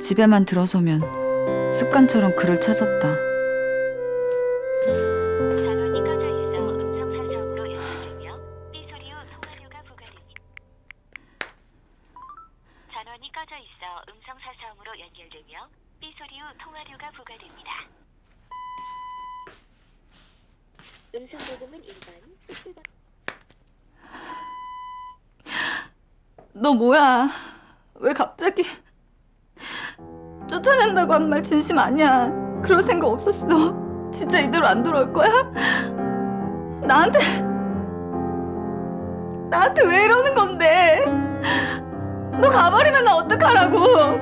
집에만 들어서면 습관처럼 그를 찾았다. 전원이 꺼져 있어 음성 사서음으로 연결되며 삐 소리 후 통화료가 부과됩니다. 전원이 꺼져 있어 음성 사서음으로 연결되며 삐 소리 후 통화료가 부과됩니다. 음성 녹음은 1번, 삐뚤 너 뭐야? 왜 갑자기 쫓아낸다고 한 말 진심 아니야? 그럴 생각 없었어. 진짜 이대로 안 돌아올 거야? 나한테 나한테 왜 이러는 건데? 너 가버리면 나 어떡하라고?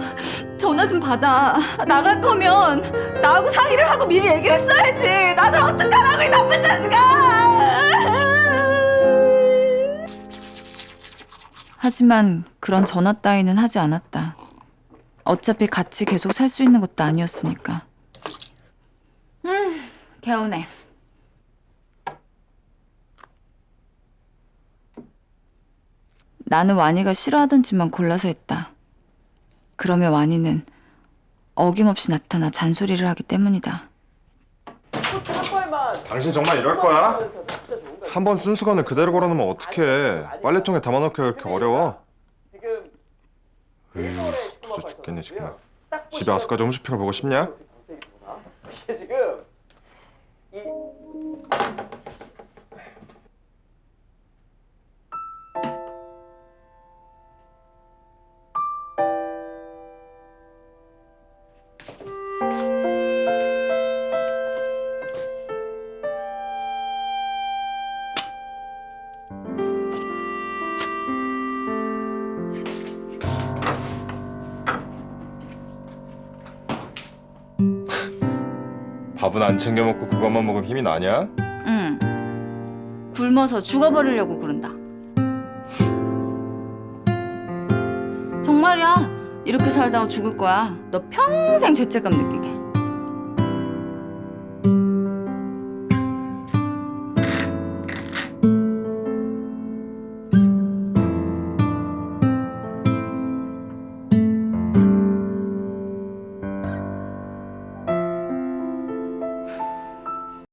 전화 좀 받아. 나갈 거면 나하고 상의를 하고 미리 얘기를 했어야지. 나들 어떡하라고 이 나쁜 자식아! 하지만 그런 전화 따위는 하지 않았다. 어차피 같이 계속 살 수 있는 것도 아니었으니까. 음, 개운해. 나는 와니가 싫어하던 짓만 골라서 했다. 그러면 와니는 어김없이 나타나 잔소리를 하기 때문이다. 당신 정말 이럴 거야? 한번 순수건을 그대로 걸어놓으면 어떡해 빨래통에 담아놓기가 그렇게 어려워? 에휴 터져 죽겠네 지금 집에 와서까지 홈쇼핑을 보고 싶냐? 이게 지금 이 밥은 안 챙겨 먹고 그것만 먹으면 힘이 나냐? 응. 굶어서 죽어버리려고 그런다. 정말이야. 이렇게 살다가 죽을 거야. 너 평생 죄책감 느끼게.